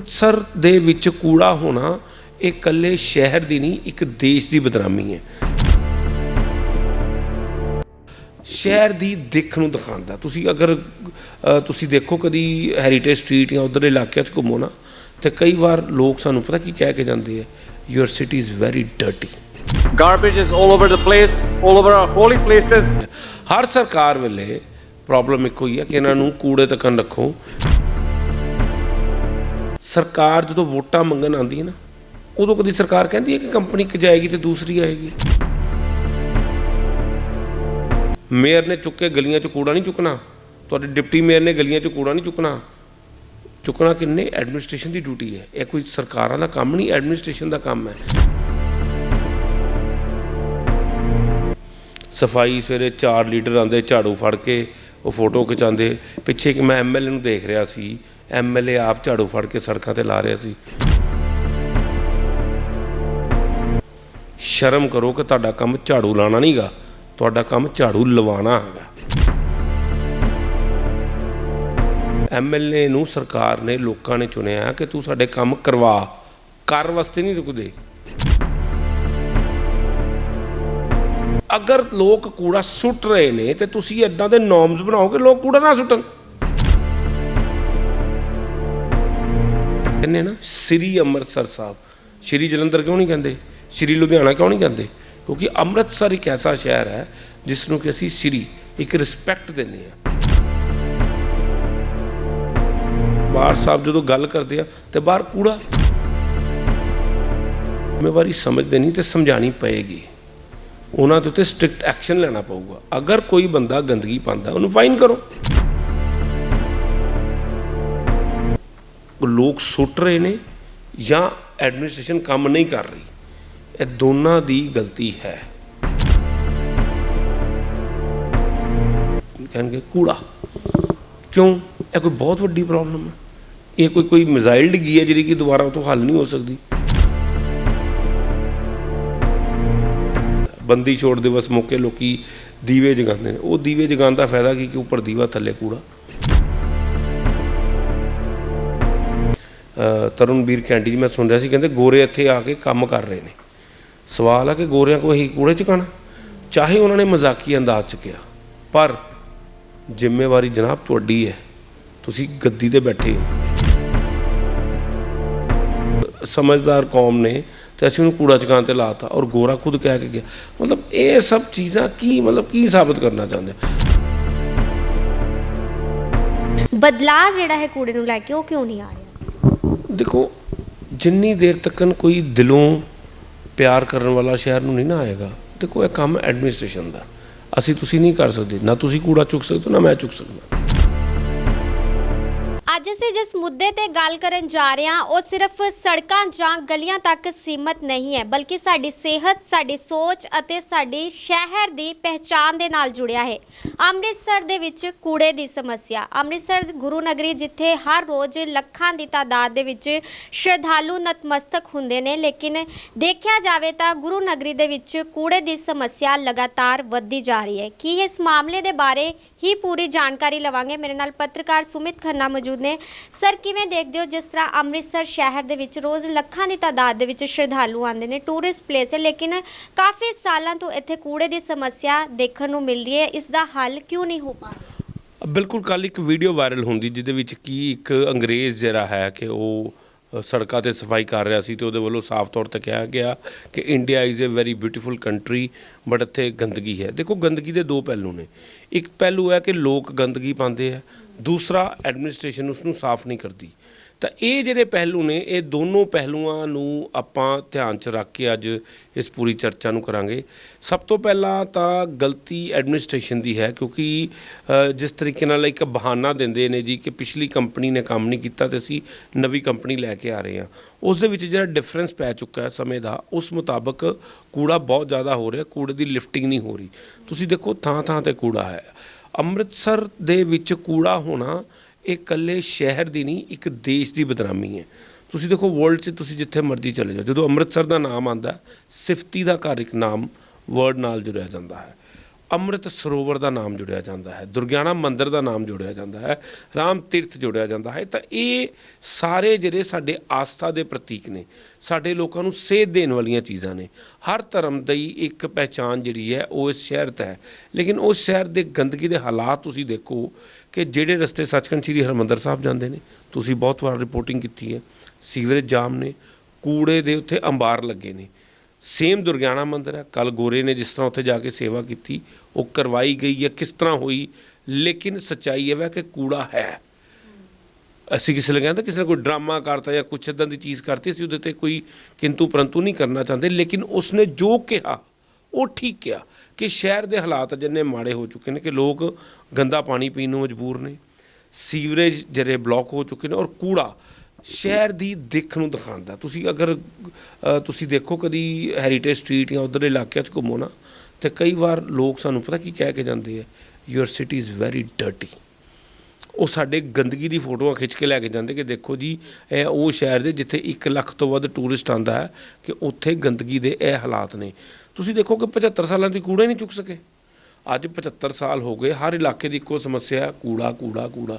ਅੰਮ੍ਰਿਤਸਰ ਦੇ ਵਿੱਚ ਕੂੜਾ ਹੋਣਾ ਇਹ ਇਕੱਲੇ ਸ਼ਹਿਰ ਦੀ ਨਹੀਂ ਇੱਕ ਦੇਸ਼ ਦੀ ਬਦਨਾਮੀ ਹੈ। ਸ਼ਹਿਰ ਦੀ ਦਿੱਖ ਨੂੰ ਦਿਖਾਉਂਦਾ। ਤੁਸੀਂ ਅਗਰ ਅ, ਤੁਸੀਂ ਦੇਖੋ ਕਦੀ ਹੈਰੀਟੇਜ ਸਟਰੀਟ ਜਾਂ ਉਧਰ ਇਲਾਕਿਆਂ 'ਚ ਘੁੰਮੋ ਨਾ ਤੇ ਕਈ ਵਾਰ ਲੋਕ ਸਾਨੂੰ ਪਤਾ ਕੀ ਕਹਿ ਕੇ ਜਾਂਦੇ ਆ your city is very dirty Garbage is all over the place, all over our holy places. ਹਰ ਸਰਕਾਰ ਵੇਲੇ ਪ੍ਰੋਬਲਮ ਇੱਕੋ ਹੀ ਹੈ ਕਿ ਇਹਨਾਂ ਨੂੰ ਕੂੜੇ ਤੱਕ ਰੱਖੋ। ਸਰਕਾਰ ਜਦੋਂ ਵੋਟਾਂ ਮੰਗਣ ਆਉਂਦੀ ਹੈ ਨਾ, ਉਦੋਂ ਕਦੀ ਸਰਕਾਰ ਕਹਿੰਦੀ ਹੈ ਕਿ ਕੰਪਨੀ ਇੱਕ ਜਾਏਗੀ ਤੇ ਦੂਸਰੀ ਆਏਗੀ? ਮੇਅਰ ਨੇ ਚੁੱਕ ਕੇ ਗਲੀਆਂ 'ਚ ਕੂੜਾ ਨਹੀਂ ਚੁੱਕਣਾ। ਤੁਹਾਡੇ ਡਿਪਟੀ ਮੇਅਰ ਨੇ ਗਲੀਆਂ 'ਚ ਕੂੜਾ ਨਹੀਂ ਚੁੱਕਣਾ। ਚੁੱਕਣਾ ਕਿੰਨੇ? ਐਡਮਿਨਿਸਟ੍ਰੇਸ਼ਨ ਦੀ ਡਿਊਟੀ ਹੈ। ਇਹ ਕੋਈ ਸਰਕਾਰਾਂ ਦਾ ਕੰਮ ਨਹੀਂ, ਐਡਮਿਨਿਸਟ੍ਰੇਸ਼ਨ ਦਾ ਕੰਮ ਹੈ। ਸਫ਼ਾਈ ਸਵੇਰੇ 4 ਲੀਟਰ ਆਂਦੇ ਝਾੜੂ ਫੜ ਕੇ ਉਹ ਫੋਟੋ ਖਿਚਾਉਂਦੇ। ਪਿੱਛੇ ਇੱਕ ਮੈਂ ਐਮਐਲਏ ਨੂੰ ਦੇਖ ਰਿਹਾ ਸੀ। ਐਮਐਲਏ ਆਪ ਝਾੜੂ ਫੜ ਕੇ ਸੜਕਾਂ ਤੇ ਲਾ ਰਿਹਾ ਸੀ। ਸ਼ਰਮ ਕਰੋ ਕਿ ਤੁਹਾਡਾ ਕੰਮ ਝਾੜੂ ਲਾਣਾ ਨਹੀਂਗਾ ਤੁਹਾਡਾ ਕੰਮ ਝਾੜੂ ਲਵਾਉਣਾ ਹੈਗਾ। ਐਮਐਲਏ ਨੂੰ ਸਰਕਾਰ ਨੇ ਲੋਕਾਂ ਨੇ ਚੁਣਿਆ ਕਿ ਤੂੰ ਸਾਡੇ ਕੰਮ ਕਰਵਾ। ਕਰ ਵਾਸਤੇ ਨਹੀਂ ਰੁਕਦੇ। ਅਗਰ ਲੋਕ ਕੂੜਾ ਸੁੱਟ ਰਹੇ ਨੇ ਤੇ ਤੁਸੀਂ ਇਦਾਂ ਦੇ ਨੋਰਮਸ ਬਣਾਓ ਕਿ ਲੋਕ ਕੂੜਾ ਨਾ ਸੁੱਟਣ। ਕਹਿੰਦੇ ਨਾ, ਸ੍ਰੀ ਅੰਮ੍ਰਿਤਸਰ ਸਾਹਿਬ। ਸ੍ਰੀ ਜਲੰਧਰ ਕਿਉਂ ਨਹੀਂ ਕਹਿੰਦੇ? ਸ੍ਰੀ ਲੁਧਿਆਣਾ ਕਿਉਂ ਨਹੀਂ ਕਹਿੰਦੇ? ਕਿਉਂਕਿ ਅੰਮ੍ਰਿਤਸਰ ਇੱਕ ਐਸਾ ਸ਼ਹਿਰ ਹੈ ਜਿਸ ਨੂੰ ਕਿ ਅਸੀਂ ਸ੍ਰੀ ਇੱਕ ਰਿਸਪੈਕਟ ਦਿੰਦੇ ਆ ਬਾਹਰ ਸਾਹਿਬ ਜਦੋਂ ਗੱਲ ਕਰਦੇ ਆ, ਤੇ ਬਾਹਰ ਕੂੜਾ। ਜ਼ਿੰਮੇਵਾਰੀ ਸਮਝਦੇ ਨਹੀਂ ਤੇ ਸਮਝਾਣੀ ਪਏਗੀ। ਉਹਨਾਂ ਦੇ ਉੱਤੇ ਸਟ੍ਰਿਕਟ ਐਕਸ਼ਨ ਲੈਣਾ ਪਊਗਾ। ਅਗਰ ਕੋਈ ਬੰਦਾ ਗੰਦਗੀ ਪਾਉਂਦਾ, ਉਹਨੂੰ ਫਾਈਨ ਕਰੋ। ਲੋਕ ਸੁੱਟ ਰਹੇ ਨੇ ਜਾਂ ਐਡਮਿਨਿਸਟ੍ਰੇਸ਼ਨ ਕੰਮ ਨਹੀਂ ਕਰ ਰਹੀ। ਇਹ ਦੋਨਾਂ ਦੀ ਗਲਤੀ ਹੈ। ਕਹਿਣਗੇ ਕੂੜਾ। ਕਿਉਂ? ਇਹ ਕੋਈ ਬਹੁਤ ਵੱਡੀ ਪ੍ਰੋਬਲਮ ਹੈ। ਇਹ ਕੋਈ ਕੋਈ ਮਿਜ਼ਾਈਲ ਡਿੱਗੀ ਹੈ ਜਿਹੜੀ ਕਿ ਦੁਬਾਰਾ ਉਹ ਤੋਂ ਹੱਲ ਨਹੀਂ ਹੋ ਸਕਦੀ। ਬੰਦੀ ਛੋੜ ਦਿਵਸ ਮੌਕੇ ਲੋਕੀ ਦੀਵੇ ਜਗਾਉਂਦੇ ਨੇ। ਉਹ ਦੀਵੇ ਜਗਾਉਣ ਦਾ ਫਾਇਦਾ ਕੀ? ਕਿ ਉੱਪਰ ਦੀਵਾ, ਥੱਲੇ ਕੂੜਾ। ਅ, ਤਰੁਣਵੀਰ ਕੈਂਟੀ ਜੀ ਮੈਂ ਸੁਣ ਰਿਹਾ ਸੀ ਕਹਿੰਦੇ ਗੋਰੇ ਇੱਥੇ ਆ ਕੇ ਕੰਮ ਕਰ ਰਹੇ ਨੇ। ਸਵਾਲ ਆ ਕਿ ਗੋਰਿਆਂ ਕੋ ਇਹੀ ਕੂੜੇ ਚੁਕਾਣਾ ਚਾਹੇ ਉਹਨਾਂ ਨੇ ਮਜ਼ਾਕੀ ਅੰਦਾਜ਼ ਚ ਕਿਹਾ ਪਰ ਜ਼ਿੰਮੇਵਾਰੀ ਜਨਾਬ ਤੁਹਾਡੀ ਹੈ ਤੁਸੀਂ ਗੱਦੀ ਤੇ ਬੈਠੇ ਹੋ। ਸਮਝਦਾਰ ਕੌਮ ਨੇ ਤੇ ਅਸੀਂ ਉਹਨੂੰ ਕੂੜਾ ਚੁਕਾਉਣ ਤੇ ਲਾਤਾ ਔਰ ਗੋਰਾ ਖੁਦ ਕਹਿ ਕੇ ਗਿਆ। ਮਤਲਬ ਇਹ ਸਭ ਚੀਜ਼ਾਂ ਕੀ ਮਤਲਬ ਕੀ ਸਾਬਤ ਕਰਨਾ ਚਾਹੁੰਦੇ ਬਦਲਾਅ ਜਿਹੜਾ ਹੈ ਕੂੜੇ ਨੂੰ ਲੈ ਕੇ ਉਹ ਕਿਉਂ ਨਹੀਂ ਆ ਰਿਹਾ? ਦੇਖੋ, ਜਿੰਨੀ ਦੇਰ ਤੱਕਨ ਕੋਈ ਦਿਲੋਂ ਪਿਆਰ ਕਰਨ ਵਾਲਾ ਸ਼ਹਿਰ ਨੂੰ ਨਹੀਂ ਨਾ ਆਏਗਾ, ਦੇਖੋ ਇਹ ਕੰਮ ਐਡਮਿਨਿਸਟ੍ਰੇਸ਼ਨ ਦਾ। ਅਸੀਂ ਤੁਸੀਂ ਨਹੀਂ ਕਰ ਸਕਦੇ, ਨਾ ਤੁਸੀਂ ਕੂੜਾ ਚੁੱਕ ਸਕਦੇ ਹੋ ਨਾ ਮੈਂ ਚੁੱਕ ਸਕਦਾ। ਅੱਜ ਅਸੀਂ ਜਿਸ ਮੁੱਦੇ ਤੇ ਗੱਲ ਕਰਨ ਜਾ ਰਹੇ ਹਾਂ, ਉਹ ਸਿਰਫ ਸੜਕਾਂ ਜਾਂ ਗਲੀਆਂ ਤੱਕ ਸੀਮਤ ਨਹੀਂ ਹੈ, ਬਲਕਿ ਸਾਡੀ ਸਿਹਤ, ਸਾਡੀ ਸੋਚ ਅਤੇ ਸਾਡੀ ਸ਼ਹਿਰ ਦੀ ਪਹਿਚਾਣ ਦੇ ਨਾਲ ਜੁੜਿਆ ਹੈ। ਅੰਮ੍ਰਿਤਸਰ ਦੇ ਵਿੱਚ ਕੂੜੇ ਦੀ ਸਮੱਸਿਆ। ਅੰਮ੍ਰਿਤਸਰ ਗੁਰੂ ਨਗਰੀ ਜਿੱਥੇ ਹਰ ਰੋਜ਼ ਲੱਖਾਂ ਦੀ ਤਾਦਾਦ ਦੇ ਵਿੱਚ ਸ਼ਰਧਾਲੂ ਨਤਮਸਤਕ ਹੁੰਦੇ ਨੇ, ਲੇਕਿਨ ਦੇਖਿਆ ਜਾਵੇ ਤਾਂ ਗੁਰੂ ਨਗਰੀ ਦੇ ਵਿੱਚ ਕੂੜੇ ਦੀ ਸਮੱਸਿਆ ਲਗਾਤਾਰ ਵੱਧਦੀ ਜਾ ਰਹੀ ਹੈ। ਕੀ ਇਸ ਮਾਮਲੇ ਦੇ ਬਾਰੇ ਹੀ ਪੂਰੀ ਜਾਣਕਾਰੀ ਲਵਾਂਗੇ? ਮੇਰੇ ਨਾਲ ਪੱਤਰਕਾਰ ਸੁਮਿਤ ਖੰਨਾ ਮੌਜੂਦ ਨੇ। ਸਰ, ਕਿਵੇਂ ਦੇਖਦੇ ਹੋ ਜਿਸ ਤਰ੍ਹਾਂ ਅੰਮ੍ਰਿਤਸਰ ਸ਼ਹਿਰ ਦੇ ਵਿੱਚ ਰੋਜ਼ ਲੱਖਾਂ ਦੀ ਤਾਦਾਦ ਦੇ ਵਿੱਚ ਸ਼ਰਧਾਲੂ ਆਉਂਦੇ ਨੇ ਟੂਰਿਸਟ ਪਲੇਸ ਹੈ, ਲੇਕਿਨ ਕਾਫੀ ਸਾਲਾਂ ਤੋਂ ਇੱਥੇ ਕੂੜੇ ਦੀ ਸਮੱਸਿਆ ਦੇਖਣ ਨੂੰ ਮਿਲਦੀ ਹੈ, ਇਸ ਦਾ ਹੱਲ ਕਿਉਂ ਨਹੀਂ ਹੋ ਪਾ ਰਿਹਾ? ਬਿਲਕੁਲ ਕੱਲ ਇੱਕ ਵੀਡੀਓ ਵਾਇਰਲ ਹੁੰਦੀ, ਜਿਹਦੇ ਵਿੱਚ ਕੀ ਇੱਕ ਅੰਗਰੇਜ਼ ਜਿਹੜਾ ਹੈ ਕਿ ਉਹ ਸੜਕਾਂ ਤੇ ਸਫ਼ਾਈ ਕਰ ਰਿਹਾ ਸੀ ਤੇ ਉਹਦੇ ਵੱਲੋਂ ਸਾਫ਼ ਤੌਰ ਤੇ ਕਿਹਾ ਗਿਆ ਕਿ India is a very beautiful country but ਇੱਥੇ ਗੰਦਗੀ ਹੈ। ਦੇਖੋ, ਗੰਦਗੀ ਦੇ ਦੋ ਪਹਿਲੂ ਨੇ। ਇੱਕ ਪਹਿਲੂ ਹੈ ਕਿ ਲੋਕ ਗੰਦਗੀ ਪਾਉਂਦੇ ਆ। ਦੂਸਰਾ ਐਡਮਿਨਿਸਟ੍ਰੇਸ਼ਨ ਉਸ ਨੂੰ ਸਾਫ਼ ਨਹੀਂ ਕਰਦੀ। ਤਾਂ ਇਹ ਜਿਹੜੇ ਪਹਿਲੂ ਨੇ, ਇਹ ਦੋਨੋਂ ਪਹਿਲੂਆਂ ਨੂੰ ਆਪਾਂ ਧਿਆਨ 'ਚ ਰੱਖ ਕੇ ਅੱਜ ਇਸ ਪੂਰੀ ਚਰਚਾ ਨੂੰ ਕਰਾਂਗੇ। ਸਭ ਤੋਂ ਪਹਿਲਾਂ ਤਾਂ ਗਲਤੀ ਐਡਮਿਨਿਸਟ੍ਰੇਸ਼ਨ ਦੀ ਹੈ, ਕਿਉਂਕਿ ਜਿਸ ਤਰੀਕੇ ਨਾਲ ਇੱਕ ਬਹਾਨਾ ਦਿੰਦੇ ਨੇ ਜੀ ਕਿ ਪਿਛਲੀ ਕੰਪਨੀ ਨੇ ਕੰਮ ਨਹੀਂ ਕੀਤਾ ਤੇ ਅਸੀਂ ਨਵੀਂ ਕੰਪਨੀ ਲੈ ਕੇ ਆ ਰਹੇ ਹਾਂ। ਉਸ ਦੇ ਵਿੱਚ ਜਿਹੜਾ ਡਿਫਰੈਂਸ ਪੈ ਚੁੱਕਾ ਹੈ ਸਮੇਂ ਦਾ, ਉਸ ਮੁਤਾਬਕ ਕੂੜਾ ਬਹੁਤ ਜ਼ਿਆਦਾ ਹੋ ਰਿਹਾ, ਕੂੜੇ ਦੀ ਲਿਫਟਿੰਗ ਨਹੀਂ ਹੋ ਰਹੀ। ਤੁਸੀਂ ਦੇਖੋ ਥਾਂ ਥਾਂ ਤੇ ਕੂੜਾ ਹੈ। ਅੰਮ੍ਰਿਤਸਰ ਦੇ ਵਿੱਚ ਕੂੜਾ ਹੋਣਾ ਇਹ ਇਕੱਲੇ ਸ਼ਹਿਰ ਦੀ ਨਹੀਂ, ਇੱਕ ਦੇਸ਼ ਦੀ ਬਦਨਾਮੀ ਹੈ। ਤੁਸੀਂ ਦੇਖੋ ਵਰਲਡ 'ਚ ਤੁਸੀਂ ਜਿੱਥੇ ਮਰਜ਼ੀ ਚਲੇ ਜਾਓ, ਜਦੋਂ ਅੰਮ੍ਰਿਤਸਰ ਦਾ ਨਾਮ ਆਂਦਾ ਸਿਫਤੀ ਦਾ ਘਰ ਇੱਕ ਨਾਮ ਵਰਡ ਨਾਲ ਜੁੜਿਆ ਜਾਂਦਾ ਹੈ। ਅੰਮ੍ਰਿਤ ਸਰੋਵਰ ਦਾ ਨਾਮ ਜੁੜਿਆ ਜਾਂਦਾ ਹੈ, ਦੁਰਗਿਆਣਾ ਮੰਦਿਰ ਦਾ ਨਾਮ ਜੁੜਿਆ ਜਾਂਦਾ ਹੈ, ਰਾਮ ਤੀਰਥ ਜੁੜਿਆ ਜਾਂਦਾ ਹੈ। ਤਾਂ ਇਹ ਸਾਰੇ ਜਿਹੜੇ ਸਾਡੇ ਆਸਥਾ ਦੇ ਪ੍ਰਤੀਕ ਨੇ, ਸਾਡੇ ਲੋਕਾਂ ਨੂੰ ਸੇਧ ਦੇਣ ਵਾਲੀਆਂ ਚੀਜ਼ਾਂ ਨੇ। ਹਰ ਧਰਮ ਦੀ ਇੱਕ ਪਹਿਚਾਨ ਜਿਹੜੀ ਹੈ, ਉਹ ਇਸ ਸ਼ਹਿਰ 'ਤੇ ਹੈ। ਲੇਕਿਨ ਉਸ ਸ਼ਹਿਰ ਦੇ ਗੰਦਗੀ ਦੇ ਹਾਲਾਤ ਤੁਸੀਂ ਦੇਖੋ ਕਿ ਜਿਹੜੇ ਰਸਤੇ ਸੱਚਖੰਡ ਸ੍ਰੀ ਹਰਿਮੰਦਰ ਸਾਹਿਬ ਜਾਂਦੇ ਨੇ, ਤੁਸੀਂ ਬਹੁਤ ਵਾਰ ਰਿਪੋਰਟਿੰਗ ਕੀਤੀ ਹੈ, ਸੀਵਰੇਜ ਜਾਮ ਨੇ, ਕੂੜੇ ਦੇ ਉੱਥੇ ਅੰਬਾਰ ਲੱਗੇ ਨੇ। ਸੇਮ ਦੁਰਗਿਆਣਾ ਮੰਦਿਰ ਹੈ ਕੱਲ ਗੋਰੇ ਨੇ ਜਿਸ ਤਰ੍ਹਾਂ ਉੱਥੇ ਜਾ ਕੇ ਸੇਵਾ ਕੀਤੀ, ਉਹ ਕਰਵਾਈ ਗਈ ਹੈ, ਕਿਸ ਤਰ੍ਹਾਂ ਹੋਈ, ਲੇਕਿਨ ਸੱਚਾਈ ਇਹ ਹੈ ਕਿ ਕੂੜਾ ਹੈ। ਅਸੀਂ ਕਿਸੇ ਨੇ ਕਹਿੰਦਾ, ਕਿਸੇ ਨੇ ਕੋਈ ਡਰਾਮਾ ਕਰਤਾ ਜਾਂ ਕੁਛ ਇਦਾਂ ਦੀ ਚੀਜ਼ ਕਰਤੀ, ਅਸੀਂ ਉਹਦੇ ਤੇ ਕੋਈ ਕਿੰਤੂ ਪਰੰਤੂ ਨਹੀਂ ਕਰਨਾ ਚਾਹੁੰਦੇ, ਲੇਕਿਨ ਉਸਨੇ ਜੋ ਕਿਹਾ, ਉਹ ਠੀਕ ਕਿਹਾ। ਕਿ ਸ਼ਹਿਰ ਦੇ ਹਾਲਾਤ ਜਿੰਨੇ ਮਾੜੇ ਹੋ ਚੁੱਕੇ ਨੇ ਕਿ ਲੋਕ ਗੰਦਾ ਪਾਣੀ ਪੀਣ ਨੂੰ ਮਜਬੂਰ ਨੇ, ਸੀਵਰੇਜ ਜਿਹੜੇ ਬਲੌਕ ਹੋ ਚੁੱਕੇ ਨੇ ਔਰ ਕੂੜਾ ਸ਼ਹਿਰ ਦੀ ਦਿੱਖ ਨੂੰ ਦਿਖਾਉਂਦਾ। ਤੁਸੀਂ ਅਗਰ ਤੁਸੀਂ ਦੇਖੋ ਕਦੀ ਹੈਰੀਟੇਜ ਸਟਰੀਟ ਜਾਂ ਉਧਰ ਇਲਾਕਿਆਂ 'ਚ ਘੁੰਮੋ ਨਾ, ਤੇ ਕਈ ਵਾਰ ਲੋਕ ਸਾਨੂੰ ਪਤਾ ਕੀ ਕਹਿ ਕੇ ਜਾਂਦੇ ਆ your city is very dirty ਉਹ ਸਾਡੇ ਗੰਦਗੀ ਦੀ ਫੋਟੋਆਂ ਖਿੱਚ ਕੇ ਲੈ ਕੇ ਜਾਂਦੇ ਕਿ ਦੇਖੋ ਜੀ, ਇਹ ਉਹ ਸ਼ਹਿਰ ਦੇ ਜਿੱਥੇ 1 ਲੱਖ ਤੋਂ ਵੱਧ ਟੂਰਿਸਟ ਆਂਦਾ ਹੈ ਕਿ ਉੱਥੇ ਗੰਦਗੀ ਦੇ ਇਹ ਹਾਲਾਤ ਨੇ। ਤੁਸੀਂ ਦੇਖੋ ਕਿ 75 ਸਾਲਾਂ ਦੀ ਕੂੜਾ ਹੀ ਨਹੀਂ ਚੁੱਕ ਸਕੇ। ਅੱਜ 75 ਸਾਲ ਹੋ ਗਏ, ਹਰ ਇਲਾਕੇ ਦੀ ਇੱਕੋ ਸਮੱਸਿਆ ਕੂੜਾ ਕੂੜਾ ਕੂੜਾ।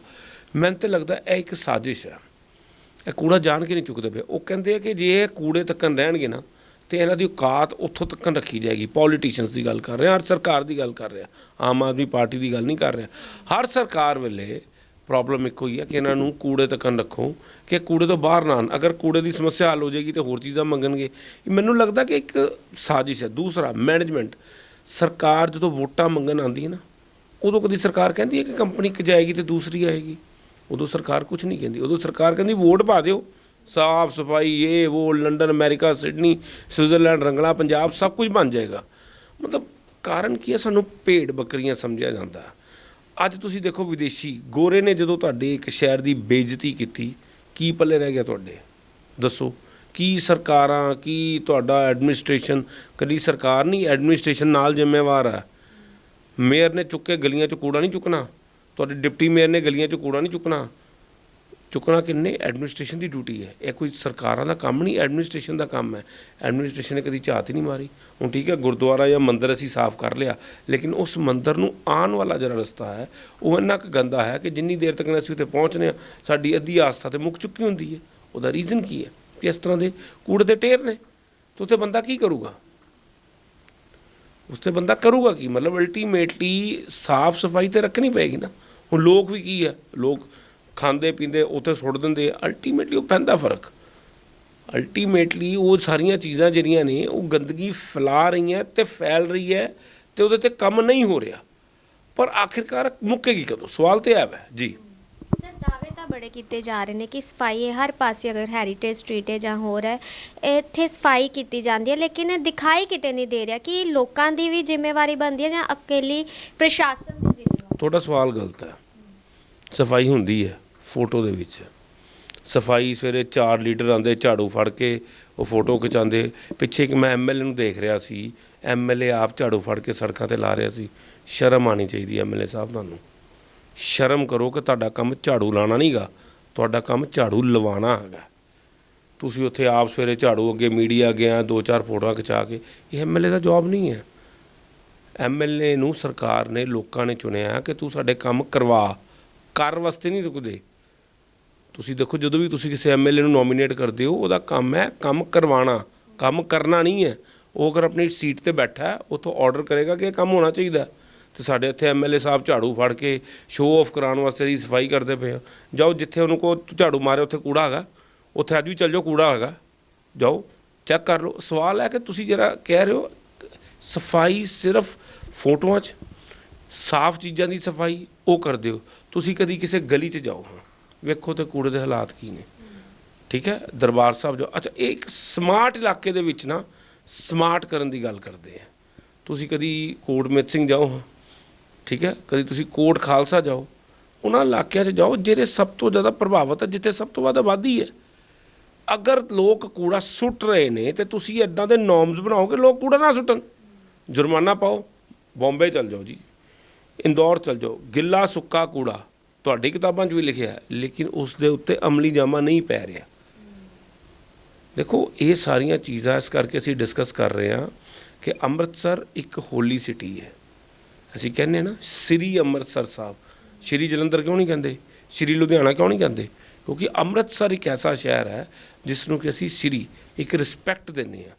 ਮੈਨੂੰ ਤੇ ਲੱਗਦਾ ਇਹ ਇੱਕ ਸਾਜ਼ਿਸ਼ ਹੈ। ਇਹ ਕੂੜਾ ਜਾਣ ਕੇ ਨਹੀਂ ਚੁੱਕਦੇ ਪਏ। ਉਹ ਕਹਿੰਦੇ ਆ ਕਿ ਜੇ ਇਹ ਕੂੜੇ ਤੱਕਣ ਰਹਿਣਗੇ ਨਾ, ਤੇ ਇਹਨਾਂ ਦੀ ਔਕਾਤ ਉੱਥੋਂ ਤੱਕਣ ਰੱਖੀ ਜਾਏਗੀ। ਪੋਲੀਟੀਸ਼ੀਅਨਸ ਦੀ ਗੱਲ ਕਰ ਰਿਹਾ, ਹਰ ਸਰਕਾਰ ਦੀ ਗੱਲ ਕਰ ਰਿਹਾ। ਆਮ ਆਦਮੀ ਪਾਰਟੀ ਦੀ ਗੱਲ ਨਹੀਂ ਕਰ ਰਿਹਾ। ਹਰ ਸਰਕਾਰ ਵੇਲੇ ਪ੍ਰੋਬਲਮ ਇੱਕੋ ਹੀ ਹੈ ਕਿ ਇਹਨਾਂ ਨੂੰ ਕੂੜੇ ਤੱਕ ਰੱਖੋ, ਕਿ ਕੂੜੇ ਤੋਂ ਬਾਹਰ ਨਾ ਆਉਣ। ਅਗਰ ਕੂੜੇ ਦੀ ਸਮੱਸਿਆ ਹੱਲ ਹੋ ਜਾਏਗੀ ਤੇ ਹੋਰ ਚੀਜ਼ਾਂ ਮੰਗਣਗੇ। ਇਹ ਮੈਨੂੰ ਲੱਗਦਾ ਕਿ ਇੱਕ ਸਾਜ਼ਿਸ਼ ਹੈ। ਦੂਸਰਾ ਮੈਨੇਜਮੈਂਟ ਸਰਕਾਰ ਜਦੋਂ ਵੋਟਾਂ ਮੰਗਣ ਆਉਂਦੀ ਹੈ ਨਾ, ਉਦੋਂ ਕਦੀ ਸਰਕਾਰ ਕਹਿੰਦੀ ਹੈ ਕਿ ਕੰਪਨੀ ਇੱਕ ਜਾਏਗੀ ਤੇ ਦੂਸਰੀ ਆਏਗੀ? ਉਦੋਂ ਸਰਕਾਰ ਕੁਝ ਨਹੀਂ ਕਹਿੰਦੀ। ਉਦੋਂ ਸਰਕਾਰ ਕਹਿੰਦੀ, ਵੋਟ ਪਾ ਦਿਓ। ਸਾਫ਼ ਸਫ਼ਾਈ, ਇਹ, ਉਹ, ਲੰਡਨ, ਅਮਰੀਕਾ, ਸਿਡਨੀ, ਸਵਿਟਜ਼ਰਲੈਂਡ, ਰੰਗਲਾ, ਪੰਜਾਬ, ਸਭ ਕੁਝ ਬਣ ਜਾਏਗਾ। ਮਤਲਬ ਕਾਰਨ ਕੀ ਹੈ? ਸਾਨੂੰ ਭੇਡ ਬੱਕਰੀਆਂ ਸਮਝਿਆ ਜਾਂਦਾ। ਅੱਜ ਤੁਸੀਂ ਦੇਖੋ ਵਿਦੇਸ਼ੀ, ਗੋਰੇ ਨੇ ਜਦੋਂ ਤੁਹਾਡੇ ਇੱਕ ਸ਼ਹਿਰ ਦੀ ਬੇਇੱਜ਼ਤੀ ਕੀਤੀ, ਕੀ ਪੱਲੇ ਰਹਿ ਗਿਆ ਤੁਹਾਡੇ? ਦੱਸੋ, ਕੀ ਸਰਕਾਰਾਂ, ਕੀ ਤੁਹਾਡਾ ਐਡਮਿਨਿਸਟ੍ਰੇਸ਼ਨ ਕਦੀ ਸਰਕਾਰ ਨਹੀਂ ਐਡਮਿਨਿਸਟ੍ਰੇਸ਼ਨ ਨਾਲ ਜ਼ਿੰਮੇਵਾਰ ਹੈ ਮੇਅਰ ਨੇ ਚੁੱਕ ਕੇ ਗਲੀਆਂ 'ਚ ਕੂੜਾ ਨਹੀਂ ਚੁੱਕਣਾ? ਤੁਹਾਡੇ ਡਿਪਟੀ ਮੇਅਰ ਨੇ ਗਲੀਆਂ 'ਚ ਕੂੜਾ ਨਹੀਂ ਚੁੱਕਣਾ? ਚੁੱਕਣਾ ਕਿੰਨੇ ਐਡਮਿਨਿਸਟ੍ਰੇਸ਼ਨ ਦੀ ਡਿਊਟੀ ਹੈ। ਇਹ ਕੋਈ ਸਰਕਾਰਾਂ ਦਾ ਕੰਮ ਨਹੀਂ, ਐਡਮਿਨਿਸਟ੍ਰੇਸ਼ਨ ਦਾ ਕੰਮ ਹੈ। ਐਡਮਿਨਿਸਟ੍ਰੇਸ਼ਨ ਨੇ ਕਦੀ ਝਾਤ ਹੀ ਨਹੀਂ ਮਾਰੀ। ਹੁਣ ਠੀਕ ਹੈ, ਗੁਰਦੁਆਰਾ ਜਾਂ ਮੰਦਿਰ ਅਸੀਂ ਸਾਫ਼ ਕਰ ਲਿਆ, ਲੇਕਿਨ ਉਸ ਮੰਦਿਰ ਨੂੰ ਆਉਣ ਵਾਲਾ ਜਿਹੜਾ ਰਸਤਾ ਹੈ, ਉਹ ਇੰਨਾ ਕੁ ਗੰਦਾ ਹੈ ਕਿ ਜਿੰਨੀ ਦੇਰ ਤੱਕ ਅਸੀਂ ਉੱਥੇ ਪਹੁੰਚਨੇ ਆ ਸਾਡੀ ਅੱਧੀ ਆਸਥਾ ਤੇ ਮੁੱਕ ਚੁੱਕੀ ਹੁੰਦੀ ਹੈ। ਉਹਦਾ ਰੀਜ਼ਨ ਕੀ ਹੈ? ਕਿ ਇਸ ਤਰ੍ਹਾਂ ਦੇ ਕੂੜੇ ਦੇ ਢੇਰ ਨੇ। ਤੇ ਉੱਥੇ ਬੰਦਾ ਕੀ ਕਰੂਗਾ? ਉਸ ਤੇ ਬੰਦਾ ਕਰੂਗਾ ਕੀ? ਮਤਲਬ ਅਲਟੀਮੇਟਲੀ ਸਾਫ਼ ਸਫ਼ਾਈ ਤੇ ਰੱਖਣੀ ਪਏਗੀ ਨਾ। ਹੁਣ ਲੋਕ ਵੀ ਕੀ ਹੈ? ਲੋਕ ਖਾਂਦੇ ਪੀਂਦੇ ਉੱਥੇ ਸੁੱਟ ਦਿੰਦੇ ਅਲਟੀਮੇਟਲੀ ਉਹ ਪੈਂਦਾ ਫ਼ਰਕ। ਅਲਟੀਮੇਟਲੀ ਉਹ ਸਾਰੀਆਂ ਚੀਜ਼ਾਂ ਜਿਹੜੀਆਂ ਨੇ ਉਹ ਗੰਦਗੀ ਫੈਲਾ ਰਹੀਆਂ ਤੇ ਫੈਲ ਰਹੀ ਹੈ ਤੇ ਉਹਦੇ ਤੇ ਕੰਮ ਨਹੀਂ ਹੋ ਰਿਹਾ। ਪਰ ਆਖਿਰਕਾਰ ਮੁੱਕੇਗੀ ਕਦੋਂ? ਸਵਾਲ ਤੇ ਆਇਆ ਜੀ। ਸਰ ਦਾਅਵੇ ਤਾਂ ਬੜੇ ਕੀਤੇ ਜਾ ਰਹੇ ਨੇ ਕਿ ਸਫ਼ਾਈ ਹੈ ਹਰ ਪਾਸੇ ਅਗਰ ਹੈਰੀਟੇਜ ਸਟਰੀਟ ਹੈ ਜਾਂ ਹੋਰ ਹੈ ਇੱਥੇ ਸਫ਼ਾਈ ਕੀਤੀ ਜਾਂਦੀ ਹੈ ਲੇਕਿਨ ਦਿਖਾਈ ਕਿਤੇ ਨਹੀਂ ਦੇ ਰਿਹਾ ਕਿ ਲੋਕਾਂ ਦੀ ਵੀ ਜ਼ਿੰਮੇਵਾਰੀ ਬਣਦੀ ਹੈ ਜਾਂ ਅਕੇਲੀ ਪ੍ਰਸ਼ਾਸਨ ਦੀ ਜ਼ਿੰਮੇਵਾਰੀ। ਤੁਹਾਡਾ ਸਵਾਲ ਗਲਤ ਹੈ। ਸਫ਼ਾਈ ਹੁੰਦੀ ਹੈ। ਫੋਟੋ ਦੇ ਵਿੱਚ। ਸਫ਼ਾਈ ਸਵੇਰੇ 4 ਲੀਟਰ ਆਂਦੇ ਝਾੜੂ ਫੜ ਕੇ ਉਹ ਫੋਟੋ ਖਿਚਾਉਂਦੇ। ਪਿੱਛੇ ਇੱਕ ਮੈਂ ਐਮਐਲਏ ਨੂੰ ਦੇਖ ਰਿਹਾ ਸੀ। ਐਮਐਲਏ ਆਪ ਝਾੜੂ ਫੜ ਕੇ ਸੜਕਾਂ ਤੇ ਲਾ ਰਿਹਾ ਸੀ। ਸ਼ਰਮ ਆਣੀ ਚਾਹੀਦੀ ਐਮਐਲਏ ਸਾਹਿਬ ਤੁਹਾਨੂੰ। ਸ਼ਰਮ ਕਰੋ ਕਿ ਤੁਹਾਡਾ ਕੰਮ ਝਾੜੂ ਲਾਣਾ ਨਹੀਂਗਾ ਤੁਹਾਡਾ ਕੰਮ ਝਾੜੂ ਲਵਾਉਣਾ ਹੈਗਾ। ਤੁਸੀਂ ਉੱਥੇ ਆਪ ਸਵੇਰੇ ਝਾੜੂ ਅੱਗੇ ਮੀਡੀਆ ਗਿਆ ਦੋ ਚਾਰ ਫੋਟੋਆਂ ਖਿਚਾ ਕੇ। ਇਹ ਐਮਐਲਏ ਦਾ ਜੌਬ ਨਹੀਂ ਹੈ ਐਮਐਲਏ ਨੂੰ ਸਰਕਾਰ ਨੇ ਲੋਕਾਂ ਨੇ ਚੁਣਿਆ ਕਿ ਤੂੰ ਸਾਡੇ ਕੰਮ ਕਰਵਾ। ਕਰ ਵਾਸਤੇ ਨਹੀਂ ਰੁਕਦੇ। ਤੁਸੀਂ ਦੇਖੋ ਜਦੋਂ ਵੀ ਤੁਸੀਂ ਕਿਸੇ ਐਮਐਲਏ ਨੂੰ ਨੋਮੀਨੇਟ ਕਰਦੇ ਹੋ, ਉਹਦਾ ਕੰਮ ਹੈ ਕੰਮ ਕਰਵਾਉਣਾ। ਕੰਮ ਕਰਨਾ ਨਹੀਂ ਹੈ। ਉਹ ਅਗਰ ਆਪਣੀ ਸੀਟ ਤੇ ਬੈਠਾ ਹੈ ਉਥੋਂ ਆਰਡਰ ਕਰੇਗਾ ਕਿ ਇਹ ਕੰਮ ਹੋਣਾ ਚਾਹੀਦਾ ਹੈ। ਤੇ ਸਾਡੇ ਇੱਥੇ ਐਮਐਲਏ ਸਾਹਿਬ ਝਾੜੂ ਫੜ ਕੇ ਸ਼ੋਅ ਆਫ ਕਰਾਉਣ ਵਾਸਤੇ ਦੀ ਸਫ਼ਾਈ ਕਰਦੇ ਪਏ ਆ ਜਾਓ ਜਿੱਥੇ ਉਹਨੂੰ ਕੋ ਝਾੜੂ ਮਾਰੇ ਉੱਥੇ ਕੂੜਾ ਹੈਗਾ। ਉੱਥੇ ਅੱਜ ਵੀ ਚੱਲ ਜਾਓ, ਕੂੜਾ ਹੈਗਾ। ਜਾਓ ਚੈੱਕ ਕਰ ਲਓ। ਸਵਾਲ ਹੈ ਕਿ ਤੁਸੀਂ ਜਿਹੜਾ ਕਹਿ ਰਹੇ ਹੋ, ਸਫ਼ਾਈ ਸਿਰਫ ਫੋਟੋਆਂ 'ਚ, ਸਾਫ਼ ਚੀਜ਼ਾਂ ਦੀ ਸਫ਼ਾਈ ਉਹ ਕਰਦੇ ਹੋ। ਤੁਸੀਂ ਕਦੀ ਕਿਸੇ ਗਲੀ 'ਚ ਜਾਓ ਹਾਂ। ਵੇਖੋ ਤੇ ਕੂੜੇ ਦੇ ਹਾਲਾਤ ਕੀ ਨੇ। ਠੀਕ ਹੈ? ਦਰਬਾਰ ਸਾਹਿਬ ਜੋ, ਅੱਛਾ, ਇਹ ਇੱਕ ਸਮਾਰਟ ਇਲਾਕੇ ਦੇ ਵਿੱਚ ਨਾ ਸਮਾਰਟ ਕਰਨ ਦੀ ਗੱਲ ਕਰਦੇ ਆ। ਤੁਸੀਂ ਕਦੀ ਕੋਟ ਮਿੱਤ ਸਿੰਘ ਜਾਓ ਹਾਂ ਠੀਕ ਹੈ? ਕਦੀ ਤੁਸੀਂ ਕੋਟ ਖਾਲਸਾ ਜਾਓ, ਉਹਨਾਂ ਇਲਾਕਿਆਂ 'ਚ ਜਾਓ ਜਿਹੜੇ ਸਭ ਤੋਂ ਜ਼ਿਆਦਾ ਪ੍ਰਭਾਵਿਤ ਹੈ ਜਿੱਥੇ ਸਭ ਤੋਂ ਵੱਧ ਆਬਾਦੀ ਹੈ। ਅਗਰ ਲੋਕ ਕੂੜਾ ਸੁੱਟ ਰਹੇ ਨੇ ਤੇ ਤੁਸੀਂ ਇਦਾਂ ਦੇ ਨੋਰਮਸ ਬਣਾਓਗੇ, ਲੋਕ ਕੂੜਾ ਨਾ ਸੁੱਟਣ। ਜੁਰਮਾਨਾ ਪਾਓ, ਬੰਬੇ ਚਲ ਜਾਓ ਜੀ, ਇੰਦੌਰ ਚਲ ਜਾਓ, ਗਿੱਲਾ ਸੁੱਕਾ ਕੂੜਾ। ਤੁਹਾਡੀ ਕਿਤਾਬਾਂ 'ਚ ਵੀ ਲਿਖਿਆ ਹੈ, ਲੇਕਿਨ ਉਸ ਦੇ ਉੱਤੇ ਅਮਲੀ ਜਾਮਾ ਨਹੀਂ ਪੈ ਰਿਹਾ। ਦੇਖੋ, ਇਹ ਸਾਰੀਆਂ ਚੀਜ਼ਾਂ ਇਸ ਕਰਕੇ ਅਸੀਂ ਡਿਸਕਸ ਕਰ ਰਹੇ ਹਾਂ ਕਿ ਅੰਮ੍ਰਿਤਸਰ ਇੱਕ ਹੋਲੀ ਸਿਟੀ ਹੈ। ਅਸੀਂ ਕਹਿੰਦੇ ਨਾ, ਸ੍ਰੀ ਅੰਮ੍ਰਿਤਸਰ ਸਾਹਿਬ। ਸ੍ਰੀ ਜਲੰਧਰ ਕਿਉਂ ਨਹੀਂ ਕਹਿੰਦੇ? ਸ੍ਰੀ ਲੁਧਿਆਣਾ ਕਿਉਂ ਨਹੀਂ ਕਹਿੰਦੇ? ਕਿਉਂਕਿ ਅੰਮ੍ਰਿਤਸਰ ਇੱਕ ਐਸਾ ਸ਼ਹਿਰ ਹੈ ਜਿਸ ਨੂੰ ਕਿ ਅਸੀਂ ਸ੍ਰੀ ਇੱਕ ਰਿਸਪੈਕਟ ਦਿੰਦੇ ਹਾਂ।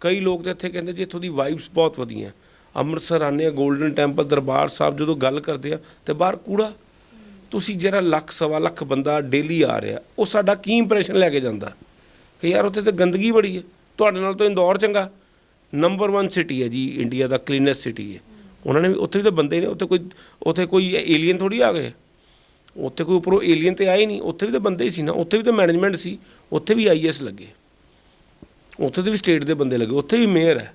ਕਈ ਲੋਕ ਤਾਂ ਇੱਥੇ ਕਹਿੰਦੇ ਜੀ ਇੱਥੋਂ ਦੀ ਵਾਈਬਸ ਬਹੁਤ ਵਧੀਆ। ਅੰਮ੍ਰਿਤਸਰ ਆਉਂਦੇ ਆ 골ਡਨ ਟੈਂਪਲ ਦਰਬਾਰ ਸਾਹਿਬ ਜਦੋਂ ਗੱਲ ਕਰਦੇ ਆ ਤੇ ਬਾਹਰ ਕੂੜਾ ਤੁਸੀਂ ਜਿਹੜਾ ਲੱਖ, ਸਵਾ ਲੱਖ ਬੰਦਾ ਡੇਲੀ ਆ ਰਿਹਾ, ਉਹ ਸਾਡਾ ਕੀ ਇੰਪ੍ਰੈਸ਼ਨ ਲੈ ਕੇ ਜਾਂਦਾ? ਕਿ ਯਾਰ ਉੱਥੇ ਤੇ ਗੰਦਗੀ ਬੜੀ ਹੈ, ਤੁਹਾਡੇ ਨਾਲ ਤਾਂ ਇੰਦੌਰ ਚੰਗਾ। ਨੰਬਰ 1 ਸਿਟੀ ਹੈ ਜੀ ਇੰਡੀਆ ਦਾ ਕਲੀਨੈਸਟ ਸਿਟੀ ਹੈ। ਉਹਨਾਂ ਨੇ ਵੀ, ਉੱਥੇ ਵੀ ਤਾਂ ਬੰਦੇ ਨੇ, ਉੱਥੇ ਕੋਈ ਉੱਥੇ ਕੋਈ ਏਲੀਅਨ ਥੋੜੀ ਆ ਗਏ। ਉੱਥੇ ਕੋਈ ਉੱਪਰੋਂ ਏਲੀਅਨ ਤੇ ਆਏ ਨਹੀਂ, ਉੱਥੇ ਵੀ ਤਾਂ ਬੰਦੇ ਹੀ ਸੀ ਨਾ, ਉੱਥੇ ਵੀ ਤਾਂ ਮੈਨੇਜਮੈਂਟ ਸੀ, ਉੱਥੇ ਵੀ ਆਈਐਸ ਲੱਗੇ। ਉੱਥੇ ਦੇ ਵੀ ਸਟੇਟ ਦੇ ਬੰਦੇ ਲੱਗੇ, ਉੱਥੇ ਵੀ ਮੇਅਰ ਹੈ।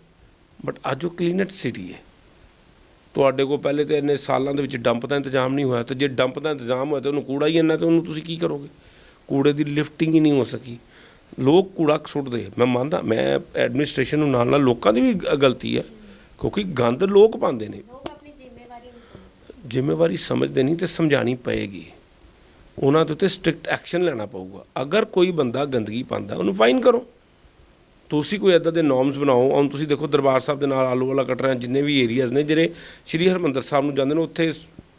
ਬਟ ਅੱਜ ਉਹ ਕਲੀਨੈਸਟ ਸਿਟੀ ਹੈ। ਤੁਹਾਡੇ ਕੋਲ ਪਹਿਲੇ ਤੇ ਇੰਨੇ ਸਾਲਾਂ ਦੇ ਵਿੱਚ ਡੰਪ ਦਾ ਇੰਤਜ਼ਾਮ ਨਹੀਂ ਹੋਇਆ ਤੇ ਜੇ ਡੰਪ ਦਾ ਇੰਤਜ਼ਾਮ ਹੋਇਆ ਤੇ ਉਹਨੂੰ ਕੂੜਾ ਹੀ ਇੰਨਾ ਤੇ ਉਹਨੂੰ ਤੁਸੀਂ ਕੀ ਕਰੋਗੇ? ਕੂੜੇ ਦੀ ਲਿਫਟਿੰਗ ਹੀ ਨਹੀਂ ਹੋ ਸਕੀ। ਲੋਕ ਕੂੜਾ ਸੁੱਟਦੇ ਮੈਂ ਮੰਨਦਾ ਮੈਂ ਐਡਮਿਨਿਸਟ੍ਰੇਸ਼ਨ ਨੂੰ ਨਾਲ ਨਾਲ ਲੋਕਾਂ ਦੀ ਵੀ ਗਲਤੀ ਹੈ ਕਿਉਂਕਿ ਗੰਦ ਲੋਕ ਪਾਉਂਦੇ ਨੇ। ਜ਼ਿੰਮੇਵਾਰੀ ਸਮਝਦੇ। ਨਹੀਂ ਤੇ ਸਮਝਾਣੀ ਪਏਗੀ। ਉਹਨਾਂ ਦੇ ਉੱਤੇ ਸਟ੍ਰਿਕਟ ਐਕਸ਼ਨ ਲੈਣਾ ਪਊਗਾ। ਅਗਰ ਕੋਈ ਬੰਦਾ ਗੰਦਗੀ ਪਾਉਂਦਾ ਉਹਨੂੰ ਫਾਈਨ ਕਰੋ। ਤੁਸੀਂ ਕੋਈ ਇਦਾਂ ਦੇ ਨੋਰਮਸ ਬਣਾਓ, ਹੁਣ ਤੁਸੀਂ ਦੇਖੋ ਦਰਬਾਰ ਸਾਹਿਬ ਦੇ ਨਾਲ ਆਲੂ ਵਾਲਾ ਕਟਰਾ ਜਿੰਨੇ ਵੀ ਏਰੀਆਜ਼ ਨੇ, ਜਿਹੜੇ ਸ਼੍ਰੀ ਹਰਮੰਦਰ ਸਾਹਿਬ ਨੂੰ ਜਾਂਦੇ ਨੇ, ਉੱਥੇ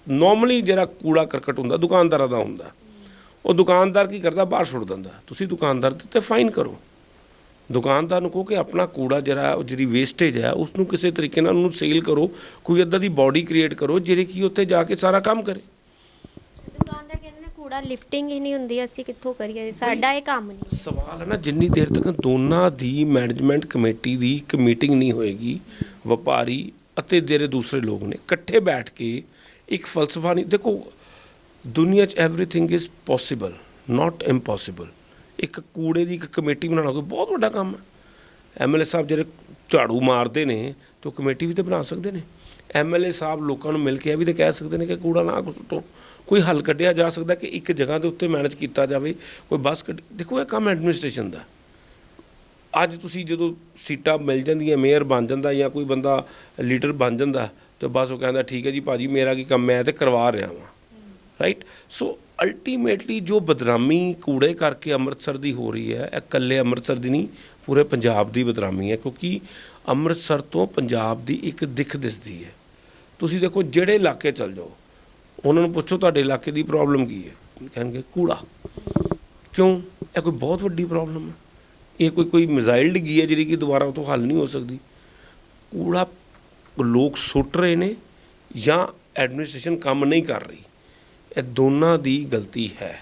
ਨਾਰਮਲੀ ਜਿਹੜਾ ਕੂੜਾ ਕਰਕਟ ਹੁੰਦਾ, ਦੁਕਾਨਦਾਰਾਂ ਦਾ ਹੁੰਦਾ। ਉਹ ਦੁਕਾਨਦਾਰ ਕੀ ਕਰਦਾ, ਬਾਹਰ ਸੁੱਟ ਦਿੰਦਾ। ਤੁਸੀਂ ਦੁਕਾਨਦਾਰ ਦੇ ਉੱਤੇ ਫਾਈਨ ਕਰੋ। ਦੁਕਾਨਦਾਰ ਨੂੰ ਕਹੋ ਕਿ ਆਪਣਾ ਕੂੜਾ ਜਿਹੜਾ ਉਹ ਜਿਹੜੀ ਵੇਸਟੇਜ ਹੈ ਉਸ ਨੂੰ ਕਿਸੇ ਤਰੀਕੇ ਨਾਲ ਉਹਨੂੰ ਸੇਲ ਕਰੋ, ਕੋਈ ਇਦਾਂ ਦੀ ਬਾਡੀ ਕ੍ਰੀਏਟ ਕਰੋ, ਜਿਹੜੀ ਕਿ ਉੱਥੇ ਜਾ ਕੇ ਸਾਰਾ ਕੰਮ ਕਰੇ। ਕੂੜਾ ਲਿਫਟਿੰਗ ਹੀ ਨਹੀਂ ਹੁੰਦੀ ਅਸੀਂ ਕਿੱਥੋਂ ਕਰੀਏ? ਸਾਡਾ ਇਹ ਕੰਮ ਨਹੀਂ। ਸਵਾਲ ਹੈ ਨਾ ਜਿੰਨੀ ਦੇਰ ਤੱਕ ਦੋਨਾਂ ਦੀ ਮੈਨੇਜਮੈਂਟ ਕਮੇਟੀ ਦੀ ਇੱਕ ਮੀਟਿੰਗ ਨਹੀਂ ਹੋਏਗੀ ਵਪਾਰੀ ਅਤੇ ਜਿਹੜੇ ਦੂਸਰੇ ਲੋਕ ਨੇ ਇਕੱਠੇ ਬੈਠ ਕੇ ਇੱਕ ਫਲਸਫਾ ਨਹੀਂ ਦੇਖੋ ਦੁਨੀਆ 'ਚ everything is possible not impossible ਇੱਕ ਕੂੜੇ ਦੀ ਇੱਕ ਕਮੇਟੀ ਬਣਾਉਣਾ ਕੋਈ ਬਹੁਤ ਵੱਡਾ ਕੰਮ ਹੈ। ਐਮਐਲਏ ਸਾਹਿਬ ਜਿਹੜੇ ਝਾੜੂ ਮਾਰਦੇ ਨੇ ਤੇ ਉਹ ਕਮੇਟੀ ਵੀ ਤੇ ਬਣਾ ਸਕਦੇ ਨੇ। ਐਮਐਲਏ ਸਾਹਿਬ ਲੋਕਾਂ ਨੂੰ ਮਿਲ ਕੇ ਇਹ ਵੀ ਤਾਂ ਕਹਿ ਸਕਦੇ ਨੇ ਕਿ ਕੂੜਾ ਨਾ ਸੁੱਟੋ ਕੋਈ ਹੱਲ ਕੱਢਿਆ ਜਾ ਸਕਦਾ ਕਿ ਇੱਕ ਜਗ੍ਹਾ ਦੇ ਉੱਤੇ ਮੈਨੇਜ ਕੀਤਾ ਜਾਵੇ, ਕੋਈ ਬੱਸ ਕੱਢ ਦੇਖੋ ਇਹ ਕੰਮ ਐਡਮਿਨਿਸਟ੍ਰੇਸ਼ਨ ਦਾ। ਅੱਜ ਤੁਸੀਂ ਜਦੋਂ ਸੀਟਾਂ ਮਿਲ ਜਾਂਦੀਆਂ ਮੇਅਰ ਬਣ ਜਾਂਦਾ ਜਾਂ ਕੋਈ ਬੰਦਾ ਲੀਡਰ ਬਣ ਜਾਂਦਾ, ਤੇ ਬਸ ਉਹ ਕਹਿੰਦਾ, ਠੀਕ ਹੈ ਜੀ ਭਾਜੀ, ਮੇਰਾ ਕੀ ਕੰਮ ਮੈਂ ਤੇ ਕਰਵਾ ਰਿਹਾ ਵਾਂ। ਰਾਈਟ ਸੋ ਅਲਟੀਮੇਟਲੀ ਜੋ ਬਦਨਾਮੀ ਕੂੜੇ ਕਰਕੇ ਅੰਮ੍ਰਿਤਸਰ ਦੀ ਹੋ ਰਹੀ ਹੈ, ਇਹ ਇਕੱਲੇ ਅੰਮ੍ਰਿਤਸਰ ਦੀ ਨਹੀਂ, ਪੂਰੇ ਪੰਜਾਬ ਦੀ ਬਦਨਾਮੀ ਹੈ, ਕਿਉਂਕਿ ਅੰਮ੍ਰਿਤਸਰ ਤੋਂ ਪੰਜਾਬ ਦੀ ਇੱਕ ਦਿੱਖ ਦਿਸਦੀ ਹੈ। ਤੁਸੀਂ ਦੇਖੋ ਜਿਹੜੇ ਇਲਾਕੇ ਚਲ ਜਾਓ, ਉਹਨਾਂ ਨੂੰ ਪੁੱਛੋ ਤੁਹਾਡੇ ਇਲਾਕੇ ਦੀ ਪ੍ਰੋਬਲਮ ਕੀ ਹੈ। ਕਹਿਣਗੇ, ਕੂੜਾ। ਕਿਉਂ? ਇਹ ਕੋਈ ਬਹੁਤ ਵੱਡੀ ਪ੍ਰੋਬਲਮ ਹੈ। ਇਹ ਕੋਈ ਕੋਈ ਮਿਜ਼ਾਈਲ ਡਿੱਗੀ ਹੈ ਜਿਹੜੀ ਕਿ ਦੁਬਾਰਾ ਉਹ ਤੋਂ ਹੱਲ ਨਹੀਂ ਹੋ ਸਕਦੀ। ਕੂੜਾ ਲੋਕ ਸੁੱਟ ਰਹੇ ਨੇ ਜਾਂ ਐਡਮਿਨਿਸਟ੍ਰੇਸ਼ਨ ਕੰਮ ਨਹੀਂ ਕਰ ਰਹੀ। ਇਹ ਦੋਨਾਂ ਦੀ ਗਲਤੀ ਹੈ।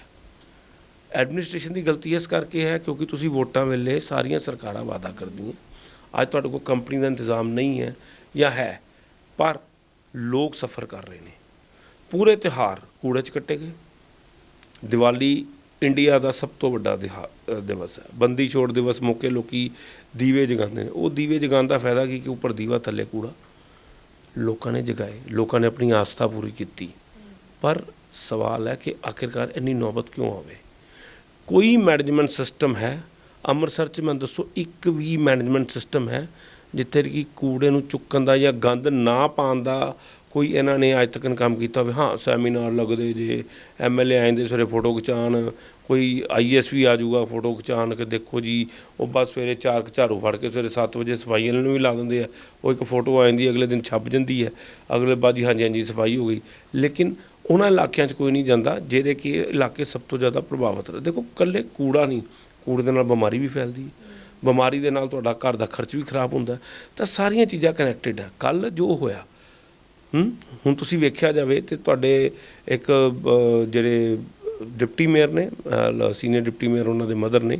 ਐਡਮਿਨਿਸਟ੍ਰੇਸ਼ਨ ਦੀ ਗਲਤੀ ਇਸ ਕਰਕੇ ਹੈ ਕਿਉਂਕਿ ਤੁਸੀਂ ਵੋਟਾਂ ਵੇਲੇ ਸਾਰੀਆਂ ਸਰਕਾਰਾਂ ਵਾਅਦਾ ਕਰਦੀਆਂ। ਅੱਜ ਤੁਹਾਡੇ ਕੋਲ ਕੰਪਨੀ ਦਾ ਇੰਤਜ਼ਾਮ ਨਹੀਂ ਹੈ ਜਾਂ ਹੈ, ਪਰ ਲੋਕ ਸਫਰ ਕਰ ਰਹੇ ਨੇ। ਪੂਰੇ ਤਿਉਹਾਰ ਕੂੜੇ 'ਚ ਕੱਟੇ ਗਏ। ਦੀਵਾਲੀ ਇੰਡੀਆ ਦਾ ਸਭ ਤੋਂ ਵੱਡਾ ਦਿਹਾ- ਦਿਵਸ ਹੈ। ਬੰਦੀ ਛੋੜ ਦਿਵਸ ਮੌਕੇ ਲੋਕੀ ਦੀਵੇ ਜਗਾਉਂਦੇ ਨੇ। ਉਹ ਦੀਵੇ ਜਗਾਉਣ ਦਾ ਫਾਇਦਾ ਕੀ? ਕਿ ਉੱਪਰ ਦੀਵਾ, ਥੱਲੇ ਕੂੜਾ। ਲੋਕਾਂ ਨੇ ਜਗਾਏ। ਲੋਕਾਂ ਨੇ ਆਪਣੀ ਆਸਥਾ ਪੂਰੀ ਕੀਤੀ। ਪਰ ਸਵਾਲ ਹੈ ਕਿ ਆਖਿਰਕਾਰ ਇੰਨੀ ਨੌਬਤ ਕਿਉਂ ਆਵੇ? ਕੋਈ ਮੈਨੇਜਮੈਂਟ ਸਿਸਟਮ ਹੈ? ਅੰਮ੍ਰਿਤਸਰ 'ਚ ਮੈਨੂੰ ਦੱਸੋ, ਇੱਕ ਵੀ ਮੈਨੇਜਮੈਂਟ ਸਿਸਟਮ ਹੈ ਜਿੱਥੇ ਕਿ ਕੂੜੇ ਨੂੰ ਚੁੱਕਣ ਦਾ ਜਾਂ ਗੰਦ ਨਾ ਪਾਉਣ ਦਾ ਕੋਈ ਇਹਨਾਂ ਨੇ ਅੱਜ ਤੱਕ ਕੰਮ ਕੀਤਾ ਹੋਵੇ। ਹਾਂ, ਸੈਮੀਨਾਰ ਲੱਗਦੇ ਜੇ ਐਮਐਲਏ ਆਉਂਦੇ ਸਵੇਰੇ ਫੋਟੋ ਖਿਚਾਉਣ, ਕੋਈ ਆਈਐਸ ਵੀ ਆ ਜਾਊਗਾ ਫੋਟੋ ਖਿਚਾਣ ਕਿ ਦੇਖੋ ਜੀ, ਉਹ ਬਸ ਸਵੇਰੇ ਚਾਰ ਕੁ ਝਾੜੂ ਫੜ ਕੇ ਸਵੇਰੇ 7 ਵਜੇ ਸਫ਼ਾਈ ਵਾਲਿਆਂ ਨੂੰ ਵੀ ਲਾ ਦਿੰਦੇ ਆ, ਉਹ ਇੱਕ ਫੋਟੋ ਆ ਜਾਂਦੀ, ਅਗਲੇ ਦਿਨ ਛਪ ਜਾਂਦੀ ਹੈ, ਅਗਲੇ ਬਾਅਦ ਜੀ ਹਾਂਜੀ ਹਾਂਜੀ ਸਫ਼ਾਈ ਹੋ ਗਈ। ਲੇਕਿਨ ਉਹਨਾਂ ਇਲਾਕਿਆਂ 'ਚ ਕੋਈ ਨਹੀਂ ਜਾਂਦਾ ਜਿਹੜੇ ਕਿ ਇਲਾਕੇ ਸਭ ਤੋਂ ਜ਼ਿਆਦਾ ਪ੍ਰਭਾਵਿਤ ਨੇ। ਦੇਖੋ ਕੱਲੇ ਕੂੜਾ ਨਹੀਂ, ਕੂੜੇ ਦੇ ਨਾਲ ਬਿਮਾਰੀ ਵੀ ਫੈਲਦੀ ਹੈ। ਬਿਮਾਰੀ ਦੇ ਨਾਲ ਤੁਹਾਡਾ ਘਰ ਦਾ ਖਰਚ ਵੀ ਖਰਾਬ ਹੁੰਦਾ ਤਾਂ ਸਾਰੀਆਂ ਚੀਜ਼ਾਂ ਕਨੈਕਟਡ ਹੈ ਕੱਲ ਜੋ ਹੋਇਆ, ਹੂੰ, ਹੁਣ ਤੁਸੀਂ ਵੇਖਿਆ ਜਾਵੇ ਤੇ ਤੁਹਾਡੇ ਇੱਕ ਜਿਹੜੇ ਡਿਪਟੀ ਮੇਅਰ ਨੇ ਸੀਨੀਅਰ ਡਿਪਟੀ ਮੇਅਰ ਉਹਨਾਂ ਦੇ ਮਦਰ ਨੇ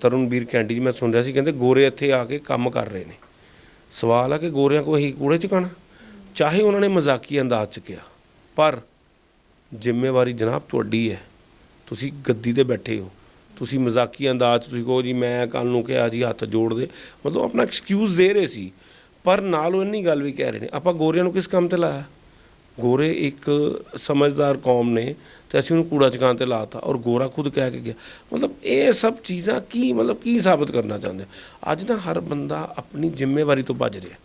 ਤਰਨਵੀਰ ਕੈਂਡੀ ਜੀ, ਮੈਂ ਸੁਣ ਰਿਹਾ ਸੀ, ਕਹਿੰਦੇ ਗੋਰੇ ਇੱਥੇ ਆ ਕੇ ਕੰਮ ਕਰ ਰਹੇ ਨੇ। ਸਵਾਲ ਆ ਕਿ ਗੋਰਿਆਂ ਕੋ ਅਸੀਂ ਕੂੜੇ ਚੁਕਾਣਾ ਚਾਹੇ ਉਹਨਾਂ ਨੇ ਮਜ਼ਾਕੀ ਅੰਦਾਜ਼ ਚ ਕਿਹਾ, ਪਰ ਜ਼ਿੰਮੇਵਾਰੀ ਜਨਾਬ ਤੁਹਾਡੀ ਹੈ। ਤੁਸੀਂ ਗੱਦੀ ਤੇ ਬੈਠੇ ਹੋ। ਤੁਸੀਂ ਮਜ਼ਾਕੀ ਅੰਦਾਜ਼ ਤੁਸੀਂ ਕਹੋ ਜੀ, ਮੈਂ ਕੱਲ ਨੂੰ ਕਿਹਾ ਜੀ, ਹੱਥ ਜੋੜ ਦੇ। ਮਤਲਬ ਆਪਣਾ ਐਕਸਕਿਊਜ਼ ਦੇ ਰਹੇ ਸੀ। ਪਰ ਨਾਲ ਉਹ ਇੰਨੀ ਗੱਲ ਵੀ ਕਹਿ ਰਹੇ ਨੇ, ਆਪਾਂ ਗੋਰਿਆਂ ਨੂੰ ਕਿਸ ਕੰਮ ਤੇ ਲਾਇਆ? ਗੋਰੇ ਇੱਕ ਸਮਝਦਾਰ ਕੌਮ ਨੇ ਤੇ ਅਸੀਂ ਉਹਨੂੰ ਕੂੜਾ ਚਕਾਉਣ ਤੇ ਲਾਤਾ ਔਰ ਗੋਰਾ ਖੁਦ ਕਹਿ ਕੇ ਗਿਆ। ਮਤਲਬ ਇਹ ਸਭ ਚੀਜ਼ਾਂ ਕੀ, ਮਤਲਬ ਕੀ ਸਾਬਤ ਕਰਨਾ ਚਾਹੁੰਦੇ ਅੱਜ ਨਾ ਹਰ ਬੰਦਾ ਆਪਣੀ ਜ਼ਿੰਮੇਵਾਰੀ ਤੋਂ ਭੱਜ ਰਿਹਾ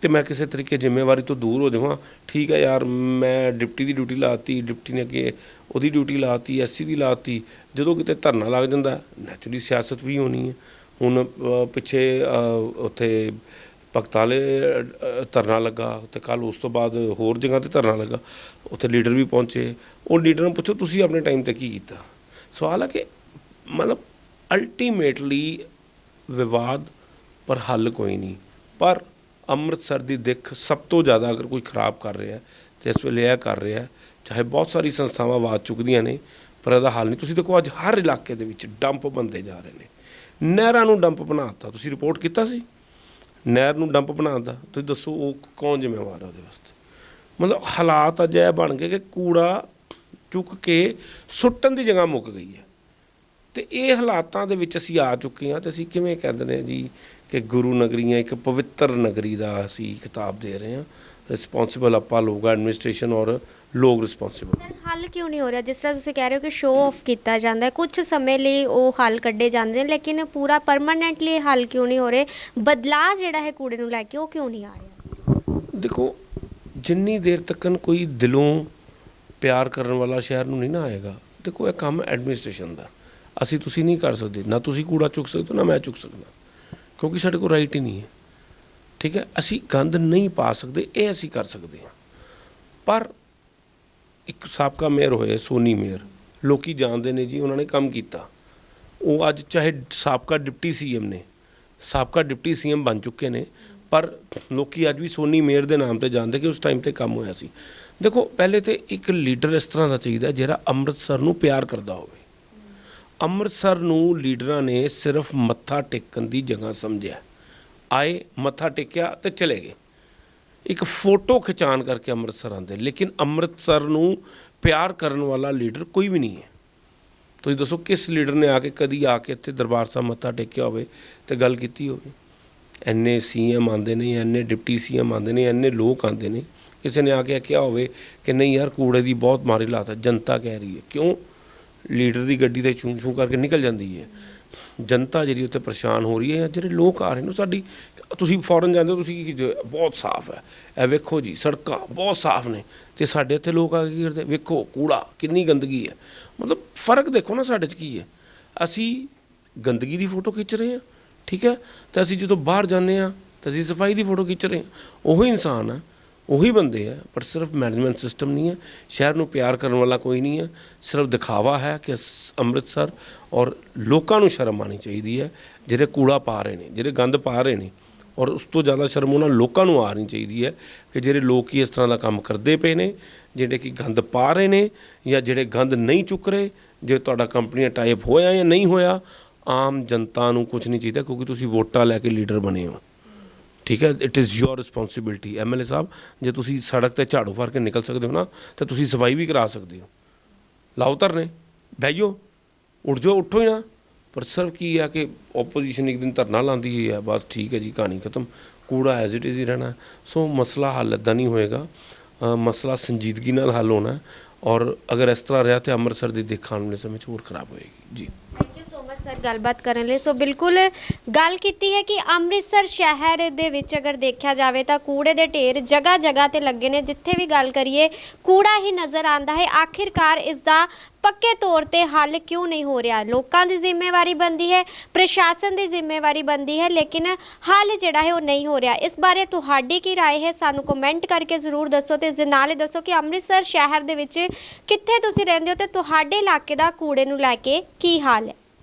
ਤੇ ਮੈਂ ਕਿਸੇ ਤਰੀਕੇ ਜ਼ਿੰਮੇਵਾਰੀ ਤੋਂ ਦੂਰ ਹੋ ਜਾਵਾਂ। ਠੀਕ ਹੈ ਯਾਰ, ਮੈਂ ਡਿਪਟੀ ਦੀ ਡਿਊਟੀ ਲਾਤੀ, ਡਿਪਟੀ ਨੇ ਅੱਗੇ ਉਹਦੀ ਡਿਊਟੀ ਲਾਤੀ ਐਸਸੀ ਦੀ ਲਾਤੀ ਜਦੋਂ ਕਿਤੇ ਧਰਨਾ ਲੱਗ ਜਾਂਦਾ ਨੈਚੁਰਲੀ ਸਿਆਸਤ ਵੀ ਹੋਣੀ ਹੈ। ਹੁਣ ਪਿੱਛੇ ਉੱਥੇ ਭਗਤਾਲੇ ਅ, ਧਰਨਾ ਲੱਗਾ ਤੇ ਕੱਲ ਉਸ ਤੋਂ ਬਾਅਦ ਹੋਰ ਜਗ੍ਹਾ ਤੇ ਧਰਨਾ ਲੱਗਾ ਉੱਥੇ ਲੀਡਰ ਵੀ ਪਹੁੰਚੇ। ਉਹ ਲੀਡਰ ਨੂੰ ਪੁੱਛੋ ਤੁਸੀਂ ਆਪਣੇ ਟਾਈਮ ਤੇ ਕੀ ਕੀਤਾ? ਸਵਾਲ ਹੈ ਕਿ ਮਤਲਬ ਅਲਟੀਮੇਟਲੀ ਵਿਵਾਦ ਪਰ ਹੱਲ ਕੋਈ ਨਹੀਂ। ਪਰ ਅੰਮ੍ਰਿਤਸਰ ਦੀ ਦਿੱਖ ਸਭ ਤੋਂ ਜ਼ਿਆਦਾ ਅਗਰ ਕੋਈ ਖਰਾਬ ਕਰ ਰਿਹਾ ਹੈ ਤੇ ਇਸ ਵੇਲੇ ਇਹ ਕਰ ਰਿਹਾ ਚਾਹੇ ਬਹੁਤ ਸਾਰੀ ਸੰਸਥਾਵਾਂ ਆਵਾਜ਼ ਚੁੱਕਦੀਆਂ ਨੇ, ਪਰ ਇਹਦਾ ਹੱਲ ਨਹੀਂ। ਤੁਸੀਂ ਦੇਖੋ, ਅੱਜ ਹਰ ਇਲਾਕੇ ਦੇ ਵਿੱਚ ਡੰਪ ਬੰਦੇ ਜਾ ਰਹੇ ਨੇ। ਨਹਿਰਾਂ ਨੂੰ ਡੰਪ ਬਣਾਤਾ। ਤੁਸੀਂ ਰਿਪੋਰਟ ਕੀਤਾ ਸੀ? ਨਹਿਰ ਨੂੰ ਡੰਪ ਬਣਾਉਂਦਾ ਤੁਸੀਂ ਦੱਸੋ, ਉਹ ਕੌਣ ਜ਼ਿੰਮੇਵਾਰ ਹੈ ਉਹਦੇ ਵਾਸਤੇ? ਮਤਲਬ ਹਾਲਾਤ ਅਜਿਹੇ ਬਣ ਗਏ ਕਿ ਕੂੜਾ ਚੁੱਕ ਕੇ ਸੁੱਟਣ ਦੀ ਜਗ੍ਹਾ ਮੁੱਕ ਗਈ ਹੈ। ਤੇ ਇਹ ਹਾਲਾਤਾਂ ਦੇ ਵਿੱਚ ਅਸੀਂ ਆ ਚੁੱਕੇ ਹਾਂ ਤੇ ਅਸੀਂ ਕਿਵੇਂ ਕਹਿੰਦੇ ਨੇ ਜੀ ਕਿ ਗੁਰੂ ਨਗਰੀਆਂ ਇੱਕ ਪਵਿੱਤਰ ਨਗਰੀ ਦਾ ਅਸੀਂ ਖਿਤਾਬ ਦੇ ਰਹੇ ਹਾਂ। ਰਿਸਪੌਂਸਿਬਲ ਆਪਾਂ ਲੋਕ ਐਡਮਿਨਿਸਟ੍ਰੇਸ਼ਨ ਔਰ ਲੋਕ ਰਿਸਪੌਂਸਿਬਲ ਸਰ ਹੱਲ ਕਿਉਂ ਨਹੀਂ ਹੋ ਰਿਹਾ? ਜਿਸ ਤਰ੍ਹਾਂ ਤੁਸੀਂ ਕਹਿ ਰਹੇ ਹੋ ਕਿ ਸ਼ੋਅ ਆਫ ਕੀਤਾ ਜਾਂਦਾ ਹੈ ਕੁਝ ਸਮੇਂ ਲਈ ਉਹ ਹੱਲ ਕੱਢੇ ਜਾਂਦੇ ਨੇ ਲੇਕਿਨ ਪੂਰਾ ਪਰਮਾਨੈਂਟਲੀ ਹੱਲ ਕਿਉਂ ਨਹੀਂ ਹੋ ਰਹੇ? ਬਦਲਾਅ ਜਿਹੜਾ ਹੈ ਕੂੜੇ ਨੂੰ ਲੈ ਕੇ ਉਹ ਕਿਉਂ ਨਹੀਂ ਆ ਰਿਹਾ? ਦੇਖੋ ਜਿੰਨੀ ਦੇਰ ਤੱਕ ਕੋਈ ਦਿਲੋਂ ਪਿਆਰ ਕਰਨ ਵਾਲਾ ਸ਼ਹਿਰ ਨੂੰ ਨਹੀਂ ਨਾ ਆਏਗਾ ਦੇਖੋ ਇਹ ਕੰਮ ਐਡਮਿਨਿਸਟ੍ਰੇਸ਼ਨ ਦਾ। ਅਸੀਂ ਤੁਸੀਂ ਨਹੀਂ ਕਰ ਸਕਦੇ ਨਾ ਤੁਸੀਂ ਕੂੜਾ ਚੁੱਕ ਸਕਦੇ ਹੋ ਨਾ ਮੈਂ ਚੁੱਕ ਸਕਦਾ। ਕਿਉਂਕਿ ਸਾਡੇ ਕੋਲ ਰਾਈਟ ਹੀ ਨਹੀਂ ਹੈ। ਠੀਕ ਹੈ, ਅਸੀਂ ਗੰਦ ਨਹੀਂ ਪਾ ਸਕਦੇ, ਇਹ ਅਸੀਂ ਕਰ ਸਕਦੇ ਹਾਂ। ਪਰ ਇੱਕ ਸਾਬਕਾ ਮੇਅਰ ਹੋਏ, ਸੋਨੀ ਮੇਅਰ, ਲੋਕੀ ਜਾਣਦੇ ਨੇ ਜੀ, ਉਹਨਾਂ ਨੇ ਕੰਮ ਕੀਤਾ। ਉਹ ਅੱਜ ਚਾਹੇ ਸਾਬਕਾ ਡਿਪਟੀ ਸੀਐਮ ਨੇ, ਸਾਬਕਾ ਡਿਪਟੀ ਸੀਐਮ ਬਣ ਚੁੱਕੇ ਨੇ, ਪਰ ਲੋਕੀ ਅੱਜ ਵੀ ਸੋਨੀ ਮੇਅਰ ਦੇ ਨਾਮ ਤੇ ਜਾਣਦੇ ਕਿ ਉਸ ਟਾਈਮ ਤੇ ਕੰਮ ਹੋਇਆ ਸੀ। ਦੇਖੋ, ਪਹਿਲੇ ਤੇ ਇੱਕ ਲੀਡਰ ਇਸ ਤਰ੍ਹਾਂ ਦਾ ਚਾਹੀਦਾ ਜਿਹੜਾ ਅੰਮ੍ਰਿਤਸਰ ਨੂੰ ਪਿਆਰ ਕਰਦਾ ਹੋਵੇ। ਅੰਮ੍ਰਿਤਸਰ ਨੂੰ ਲੀਡਰਾਂ ਨੇ ਸਿਰਫ ਮੱਥਾ ਟੇਕਣ ਦੀ ਜਗ੍ਹਾ ਸਮਝਿਆ। ਆਏ, ਮੱਥਾ ਟੇਕਿਆ ਤੇ ਚਲੇ ਗਏ। ਇੱਕ ਫੋਟੋ ਖਿਚਾਣ ਕਰਕੇ ਅੰਮ੍ਰਿਤਸਰ ਆਉਂਦੇ। ਲੇਕਿਨ ਅੰਮ੍ਰਿਤਸਰ ਨੂੰ ਪਿਆਰ ਕਰਨ ਵਾਲਾ ਲੀਡਰ ਕੋਈ ਵੀ ਨਹੀਂ ਹੈ। ਤੁਸੀਂ ਦੱਸੋ ਕਿਸ ਲੀਡਰ ਨੇ ਆ ਕੇ ਕਦੀ ਆ ਕੇ ਇੱਥੇ ਦਰਬਾਰ ਸਾਹਿਬ ਮੱਥਾ ਟੇਕਿਆ ਹੋਵੇ ਤੇ ਗੱਲ ਕੀਤੀ ਹੋਵੇ? ਐਨੇ ਸੀਐਮ ਆਉਂਦੇ ਨੇ, ਐਨੇ ਡਿਪਟੀ ਸੀਐਮ ਆਉਂਦੇ ਨੇ, ਐਨੇ ਲੋਕ ਆਉਂਦੇ ਨੇ। ਕਿਸੇ ਨੇ ਆ ਕੇ ਕਿਹਾ ਹੋਵੇ ਕਿ ਨਹੀਂ ਯਾਰ ਕੂੜੇ ਦੀ ਬਹੁਤ ਮਾਰੀ ਲਾਤ ਹੈ, ਜਨਤਾ ਕਹਿ ਰਹੀ ਹੈ। ਕਿਉਂ? ਲੀਡਰ ਦੀ ਗੱਡੀ ਤੇ ਛੂੰ ਛੂੰ ਕਰਕੇ ਨਿਕਲ ਜਾਂਦੀ ਹੈ। ਜਨਤਾ ਜਿਹੜੀ ਉੱਥੇ ਪਰੇਸ਼ਾਨ ਹੋ ਰਹੀ ਹੈ ਜਿਹੜੇ ਲੋਕ ਆ ਰਹੇ ਨੇ ਸਾਡੀ ਤੁਸੀਂ ਫੋਰਨ ਜਾਂਦੇ ਹੋ, ਤੁਸੀਂ ਕੀ ਕਰਦੇ ਬਹੁਤ ਸਾਫ਼ ਹੈ। ਇਹ ਵੇਖੋ ਜੀ, ਸੜਕਾਂ ਬਹੁਤ ਸਾਫ਼ ਨੇ। ਤੇ ਸਾਡੇ ਇੱਥੇ ਲੋਕ ਆ ਕੇ ਕਰਦੇ? ਵੇਖੋ, ਕੂੜਾ ਕਿੰਨੀ ਗੰਦਗੀ ਹੈ। ਮਤਲਬ ਫ਼ਰਕ ਦੇਖੋ ਨਾ ਸਾਡੇ 'ਚ ਕੀ ਹੈ। ਅਸੀਂ ਗੰਦਗੀ ਦੀ ਫੋਟੋ ਖਿੱਚ ਰਹੇ ਹਾਂ, ਠੀਕ ਹੈ? ਤੇ ਅਸੀਂ ਜਦੋਂ ਬਾਹਰ ਜਾਂਦੇ ਹਾਂ, ਤਾਂ ਅਸੀਂ ਸਫ਼ਾਈ ਦੀ ਫੋਟੋ ਖਿੱਚ ਰਹੇ ਹਾਂ। ਉਹੀ ਇਨਸਾਨ ਆ ਉਹੀ ਬੰਦੇ ਆ, ਪਰ ਸਿਰਫ ਮੈਨੇਜਮੈਂਟ ਸਿਸਟਮ ਨਹੀਂ ਹੈ ਸ਼ਹਿਰ ਨੂੰ ਪਿਆਰ ਕਰਨ ਵਾਲਾ ਕੋਈ ਨਹੀਂ ਹੈ ਸਿਰਫ ਦਿਖਾਵਾ ਹੈ ਕਿ ਅੰਮ੍ਰਿਤਸਰ ਔਰ ਲੋਕਾਂ ਨੂੰ ਸ਼ਰਮ ਆਣੀ ਚਾਹੀਦੀ ਹੈ, ਜਿਹੜੇ ਕੂੜਾ ਪਾ ਰਹੇ ਨੇ, ਜਿਹੜੇ ਗੰਦ ਪਾ ਰਹੇ ਨੇ। ਔਰ ਉਸ ਤੋਂ ਜ਼ਿਆਦਾ ਸ਼ਰਮ ਉਹਨਾਂ ਲੋਕਾਂ ਨੂੰ ਆਣੀ ਚਾਹੀਦੀ ਹੈ ਕਿ ਜਿਹੜੇ ਲੋਕ ਹੀ ਇਸ ਤਰ੍ਹਾਂ ਦਾ ਕੰਮ ਕਰਦੇ ਪਏ ਨੇ, ਜਿਹੜੇ ਕਿ ਗੰਦ ਪਾ ਰਹੇ ਨੇ ਜਾਂ ਜਿਹੜੇ ਗੰਦ ਨਹੀਂ ਚੁੱਕ ਰਹੇ, ਜੇ ਤੁਹਾਡਾ ਕੰਪਨੀਆਂ ਟਾਈਪ ਹੋਇਆ ਜਾਂ ਨਹੀਂ ਹੋਇਆ, ਆਮ ਜਨਤਾ ਨੂੰ ਕੁਝ ਨਹੀਂ ਚਾਹੀਦਾ ਕਿਉਂਕਿ ਤੁਸੀਂ ਵੋਟਾਂ ਲੈ ਕੇ ਲੀਡਰ ਬਣੇ ਹੋ। ਠੀਕ ਹੈ it is your responsibility MLA ਸਾਹਿਬ, ਜੇ ਤੁਸੀਂ ਸੜਕ ਤੇ ਝਾੜੂ ਫਾੜ ਕੇ ਨਿਕਲ ਸਕਦੇ ਹੋ ਨਾ, ਤਾਂ ਤੁਸੀਂ ਸਫ਼ਾਈ ਵੀ ਕਰਾ ਸਕਦੇ ਹੋ। ਲਾਓ ਧਰਨੇ ਬਹਿ ਜਾਓ ਉੱਠ ਜਾਓ ਉੱਠੋ ਹੀ ਨਾ। ਪਰ ਸਿਰਫ ਕੀ ਆ ਕਿ ਆਪੋਜੀਸ਼ਨ ਇੱਕ ਦਿਨ ਧਰਨਾ ਲਾਉਂਦੀ ਹੀ ਹੈ ਬਸ ਠੀਕ ਹੈ ਜੀ, ਕਹਾਣੀ ਖਤਮ। ਕੂੜਾ ਐਜ਼ ਇਟ ਇਜ਼ ਹੀ ਰਹਿਣਾ। ਸੋ ਮਸਲਾ ਹੱਲ ਇੱਦਾਂ ਨਹੀਂ ਹੋਏਗਾ। ਮਸਲਾ ਸੰਜੀਦਗੀ ਨਾਲ ਹੱਲ ਹੋਣਾ ਔਰ ਅਗਰ ਇਸ ਤਰ੍ਹਾਂ ਰਿਹਾ ਤੇ ਅੰਮ੍ਰਿਤਸਰ ਦੀ ਦਿੱਖ ਆਉਣ ਵਾਲੇ ਸਮੇਂ 'ਚ ਹੋਰ ਖਰਾਬ ਹੋਏਗੀ। ਜੀ। ਸਰ ਗੱਲਬਾਤ ਕਰਨ ਲਈ ਸੋ ਬਿਲਕੁਲ ਗੱਲ ਕੀਤੀ ਹੈ ਕਿ ਅੰਮ੍ਰਿਤਸਰ ਸ਼ਹਿਰ ਦੇ ਵਿੱਚ ਅਗਰ ਦੇਖਿਆ ਜਾਵੇ ਤਾਂ ਕੂੜੇ ਦੇ ਢੇਰ ਜਗ੍ਹਾ ਜਗ੍ਹਾ ਤੇ ਲੱਗੇ ਨੇ ਜਿੱਥੇ ਵੀ ਗੱਲ ਕਰੀਏ ਕੂੜਾ ਹੀ ਨਜ਼ਰ ਆਂਦਾ ਹੈ ਆਖਿਰਕਾਰ ਇਸ ਦਾ ਪੱਕੇ ਤੌਰ ਤੇ ਹੱਲ ਕਿਉਂ ਨਹੀਂ ਹੋ ਰਿਹਾ ਲੋਕਾਂ ਦੀ ਜ਼ਿੰਮੇਵਾਰੀ ਬੰਦੀ ਹੈ ਪ੍ਰਸ਼ਾਸਨ ਦੀ ਜ਼ਿੰਮੇਵਾਰੀ ਬੰਦੀ ਹੈ ਲੇਕਿਨ ਹੱਲ ਜਿਹੜਾ ਹੈ ਉਹ ਨਹੀਂ ਹੋ ਰਿਹਾ ਇਸ ਬਾਰੇ ਤੁਹਾਡੀ ਕੀ رائے ਹੈ ਸਾਨੂੰ ਕਮੈਂਟ ਕਰਕੇ ਜ਼ਰੂਰ ਦੱਸੋ ਤੇ ਇਸ ਦੇ ਨਾਲ ਹੀ ਦੱਸੋ ਕਿ ਅੰਮ੍ਰਿਤਸਰ ਸ਼ਹਿਰ ਦੇ ਵਿੱਚ ਕਿੱਥੇ ਤੁਸੀਂ ਰਹਿੰਦੇ ਹੋ ਤੇ ਤੁਹਾਡੇ ਇਲਾਕੇ ਦਾ ਕੂੜੇ ਨੂੰ ਲੈ ਕੇ ਕੀ ਹਾਲ ਹੈ